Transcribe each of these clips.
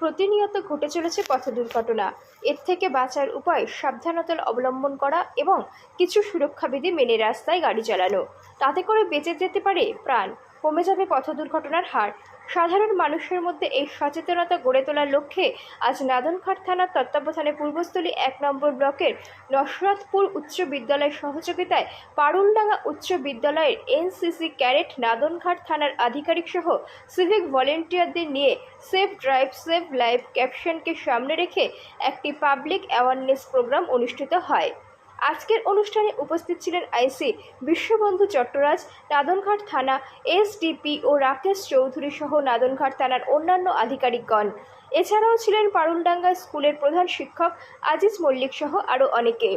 প্রতিনিয়ত ঘটে চলেছে পথ দুর্ঘটনা। এর থেকে বাঁচার উপায় সাবধানতা অবলম্বন করা এবং কিছু সুরক্ষাবিধি মেনে রাস্তায় গাড়ি চালানো। তাতে করে বেঁচে যেতে পারে প্রাণ। কমে যাবে পথ দুর্ঘটনার হার। সাধারণ মানুষের মধ্যে এই সচেতনতা গড়ে তোলার লক্ষ্যে আজ নাদনঘাট থানার তত্ত্বাবধানে পূর্বস্থলী এক নম্বর ব্লকের নসরতপুর উচ্চ বিদ্যালয়ের সহযোগিতায় পারুলডাঙ্গা উচ্চ বিদ্যালয়ের এনসিসি ক্যারেট নাদনঘাট থানার আধিকারিক সহ সিভিক ভলেন্টিয়ারদের নিয়ে সেফ ড্রাইভ, সেভ লাইফ ক্যাপশনকে সামনে রেখে একটি পাবলিক অ্যাওয়ারনেস প্রোগ্রাম অনুষ্ঠিত হয়। আজকের অনুষ্ঠানে উপস্থিত ছিলেন আইসি বিশ্ববন্ধু চট্টরাজ, নাদনঘাট থানা এসডিপি ও রাকেশ চৌধুরী সহ নাদনঘাট থানার অন্যান্য আধিকারিকগণ। এছাড়াও ছিলেন পারুলডাঙ্গা স্কুলের প্রধান শিক্ষক আজিজ মল্লিক সহ আরও অনেকে।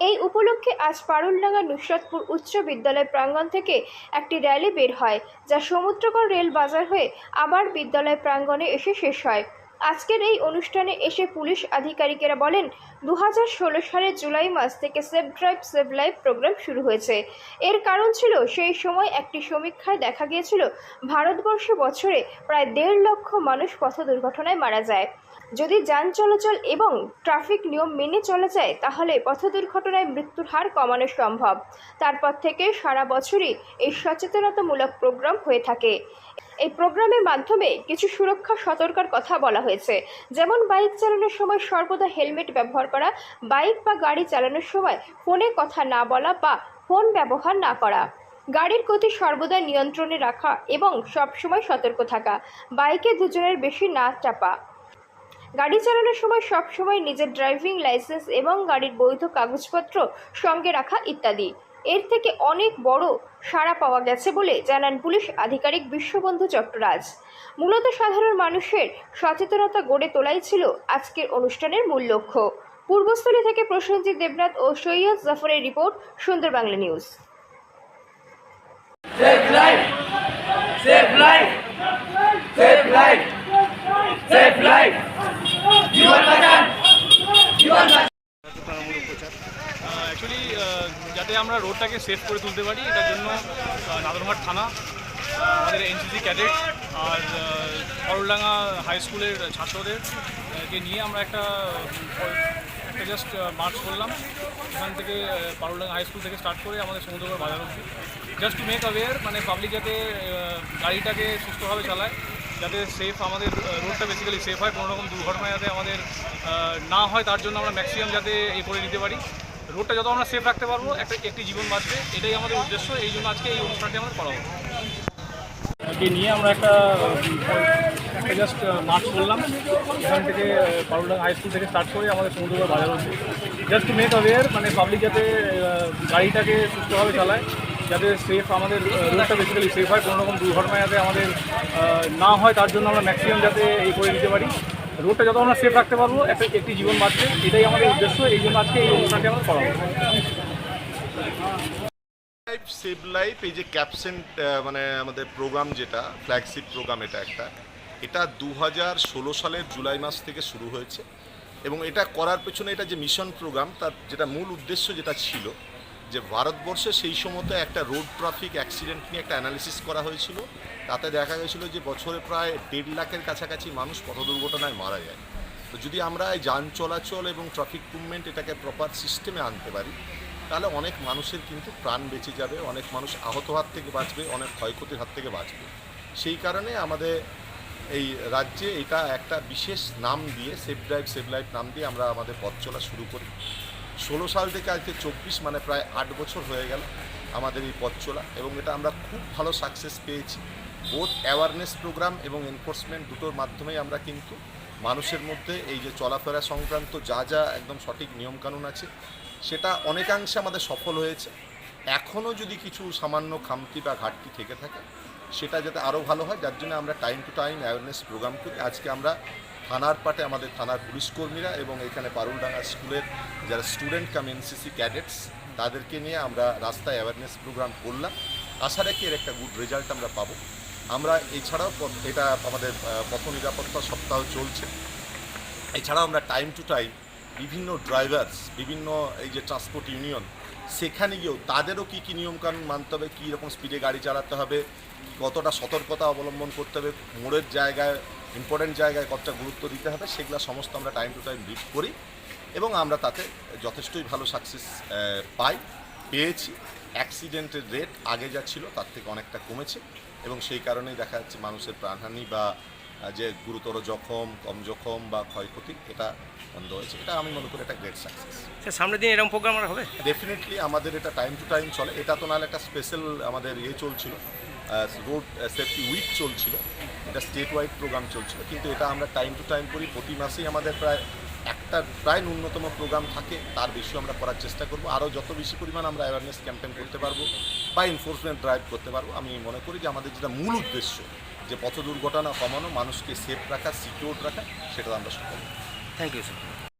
এই উপলক্ষে আজ পারুলডাঙ্গা নুসরতপুর উচ্চ বিদ্যালয় প্রাঙ্গণ থেকে একটি র্যালি বের হয়, যা সমুদ্রকর রেল বাজার হয়ে আবার বিদ্যালয় প্রাঙ্গণে এসে শেষ হয়। আজকের এই অনুষ্ঠানে এসে পুলিশ আধিকারিকেরা বলেন দু হাজার ষোলো সালের জুলাই মাস থেকে save drive, save life program শুরু হয়েছে। এর কারণ ছিল, সেই সময় একটি সমীক্ষায় দেখা গিয়েছিল, ভারতবর্ষে বছরে প্রায় দেড় লক্ষ মানুষ পথ দুর্ঘটনায় মারা যায়। যদি যান চলাচল এবং ট্রাফিক নিয়ম মেনে চলা যায়, তাহলে পথ দুর্ঘটনায় মৃত্যুর হার কমানো সম্ভব। তারপর থেকে সারা বছরই এই সচেতনতামূলক প্রোগ্রাম হয়ে থাকে। এই প্রোগ্রামের মাধ্যমে কিছু সুরক্ষা, সতর্কার কথা বলা হয়েছে। যেমন বাইক চালানোর সময় সর্বদা হেলমেট ব্যবহার করা, বাইক বা গাড়ি চালানোর সময় ফোনে কথা না বলা বা ফোন ব্যবহার না করা। গাড়ির গতি সর্বদা নিয়ন্ত্রণে রাখা এবং সবসময় সতর্ক থাকা। বাইকে দুজনের বেশি না চাপা। গাড়ি চালানোর সময় সবসময় নিজের ড্রাইভিং লাইসেন্স এবং গাড়ির বৈধ কাগজপত্র সঙ্গে রাখা ইত্যাদি। এর থেকে অনেক বড় সাড়া পাওয়া গেছে বলে জানান পুলিশ আধিকারিক বিশ্ববন্ধু চট্টরাজ মূলত সাধারণ মানুষের সচেতনতা গড়ে তোলাই ছিল আজকের অনুষ্ঠানের মূল লক্ষ্য পূর্বস্থলী থেকে প্রসেনজিৎ দেবনাথ ও Syed জাফরের report, Sundar Bangla news Save life! Save life! Save life! Save life! জীবন বাঁচান জীবন বাঁচান অ্যাকচুয়ালি যাতে আমরা রোডটাকে সেফ করে তুলতে পারি এটার জন্য আহ, নাদরহাট থানা আমাদের এনসিসি ক্যাডেট আর করলডাঙ্গা হাই স্কুলের ছাত্রদেরকে নিয়ে আমরা একটা একটা জাস্ট মার্চ করলাম। এখান থেকে পারুলডাঙ্গা হাই স্কুল থেকে স্টার্ট করে আমাদের সমুদ্রগড় বাজার অবধি। জাস্ট টু মেক অ্যাওয়ার মানে পাবলিক যাতে গাড়িটাকে সুস্থভাবে চালায় যাতে সেফ আমাদের রোডটা বেসিক্যালি সেফ হয় কোনো রকম দুর্ঘটনা যাতে আমাদের না হয় তার জন্য আমরা ম্যাক্সিমাম যাতে এ করে নিতে পারি। রোডটা যত আমরা সেফ রাখতে পারব, একটা একটি জীবন বাঁচবে, এটাই আমাদের উদ্দেশ্য, এই জন্য আজকে এই অনুষ্ঠানটি আমাদের করা কে নিয়ে আমরা একটা জাস্ট মার্চ করলাম এখান থেকে পারুলডাঙ্গা হাই স্কুল থেকে স্টার্ট করে আমাদের সমুদ্রগড় বাজার অবধি। জাস্ট টু মেক অ্যাওয়ার মানে পাবলিক যাতে গাড়িটাকে সুস্থভাবে চালায়, যাতে সেফ আমাদের রোডটা বেসিক্যালি সেফ হয়, কোনো রকম দুর্ঘটনা যাতে আমাদের না হয়, তার জন্য আমরা ম্যাক্সিমাম যাতে এই করে দিতে পারি। রোডটা যত আমরা সেফ রাখতে পারব, একটা একটি জীবন বাঁচবে। এটাই আমাদের উদ্দেশ্য, এই জন্য আজকে এই অনুষ্ঠানটি আমাদের করা লাইফ সেভ লাইফ এই যে ক্যাপশন মানে আমাদের প্রোগ্রাম যেটা ফ্ল্যাগশিপ প্রোগ্রাম এটা একটা, এটা দু হাজার ষোলো সালের জুলাই মাস থেকে শুরু হয়েছে। এবং এটা করার পেছনে এটা যে মিশন প্রোগ্রাম তার যেটা মূল উদ্দেশ্য যেটা ছিল যে ভারতবর্ষে সেই সময়তে একটা রোড ট্রাফিক অ্যাক্সিডেন্ট নিয়ে একটা অ্যানালিসিস করা হয়েছিল। তাতে দেখা গেছিল যে বছরে প্রায় দেড় লাখের কাছাকাছি মানুষ পথ দুর্ঘটনায় মারা যায়। তো যদি আমরা এই যান চলাচল এবং ট্রাফিক মুভমেন্ট এটাকে প্রপার সিস্টেমে আনতে পারি, তাহলে অনেক মানুষের কিন্তু প্রাণ বেঁচে যাবে, অনেক মানুষ আহত হাত থেকে বাঁচবে, অনেক ক্ষয়ক্ষতির হাত থেকে বাঁচবে। সেই কারণে আমাদের এই রাজ্যে এটা একটা বিশেষ নাম দিয়ে সেফ ড্রাইভ সেভ লাইফ নাম দিয়ে আমরা আমাদের পথ চলা শুরু করি। ষোলো সাল থেকে আজকে চব্বিশ মানে প্রায় আট বছর হয়ে গেল আমাদের এই পথ চলা এবং এটা আমরা খুব ভালো সাকসেস পেয়েছি। বোধ অ্যাওয়ারনেস প্রোগ্রাম এবং এনফোর্সমেন্ট দুটোর মাধ্যমেই আমরা কিন্তু মানুষের মধ্যে এই যে চলাফেরা সংক্রান্ত যা যা একদম সঠিক নিয়মকানুন আছে, সেটা অনেকাংশে আমাদের সফল হয়েছে। এখনও যদি কিছু সামান্য খামতি বা ঘাটতি থেকে থাকে, সেটা যাতে আরও ভালো হয়, যার জন্য আমরা time to time awareness program করি। আজকে আমরা থানার পাটে আমাদের থানার পুলিশ কর্মীরা এবং এখানে পারুলডাঙ্গা স্কুলের যারা স্টুডেন্ট কাম এনসিসি ক্যাডেটস, তাদেরকে নিয়ে আমরা রাস্তায় অ্যাওয়ারনেস প্রোগ্রাম করলাম। আশা রাখি এর একটা গুড রেজাল্ট আমরা পাবো। আমরা এছাড়াও এটা আমাদের পথ নিরাপত্তা সপ্তাহ চলছে। এছাড়াও আমরা টাইম টু টাইম বিভিন্ন ড্রাইভার্স বিভিন্ন এই যে ট্রান্সপোর্ট ইউনিয়ন সেখানে গিয়েও তাদেরও কী কী নিয়মকানুন মানতে হবে, কী রকম স্পিডে গাড়ি চালাতে হবে, কতটা সতর্কতা অবলম্বন করতে হবে, মোড়ের জায়গায় ইম্পর্টেন্ট জায়গায় কতটা গুরুত্ব দিতে হবে সেগুলো সমস্ত আমরা টাইম টু টাইম ব্রিফ করি এবং আমরা তাতে যথেষ্টই ভালো সাকসেস পাই পেয়েছি। অ্যাক্সিডেন্টের রেট আগে যা ছিল তার থেকে অনেকটা কমেছে এবং সেই কারণেই দেখা যাচ্ছে মানুষের প্রাণহানি বা যে গুরুতর জখম কম জখম বা ক্ষয়ক্ষতি এটা বন্ধ হয়েছে। এটা আমি মনে করি এটা গ্রেট সাকসেস সামনের দিন এরকম প্রোগ্রাম আর হবে? ডেফিনেটলি আমাদের এটা টাইম টু টাইম চলে। এটা তো নাহলে একটা স্পেশাল আমাদের ইয়ে চলছিল। রোড সেফটি উইক চলছিল। এটা স্টেট ওয়াইড প্রোগ্রাম চলছিল। কিন্তু এটা আমরা টাইম টু টাইম করি। প্রতি মাসেই আমাদের প্রায় একটা, প্রায় ন্যূনতম প্রোগ্রাম থাকে। তার বেশি আমরা করার চেষ্টা করব। আরও যত বেশি পরিমাণ আমরা অ্যাওয়ারনেস ক্যাম্পেইন করতে পারব বা এনফোর্সমেন্ট ড্রাইভ করতে পারব, আমি মনে করি যে আমাদের যেটা মূল উদ্দেশ্য, যে পথ দুর্ঘটনা কমানো, মানুষকে সেফ রাখা সিকিউর রাখা, সেটা আমরা সফল থ্যাংক ইউ স্যার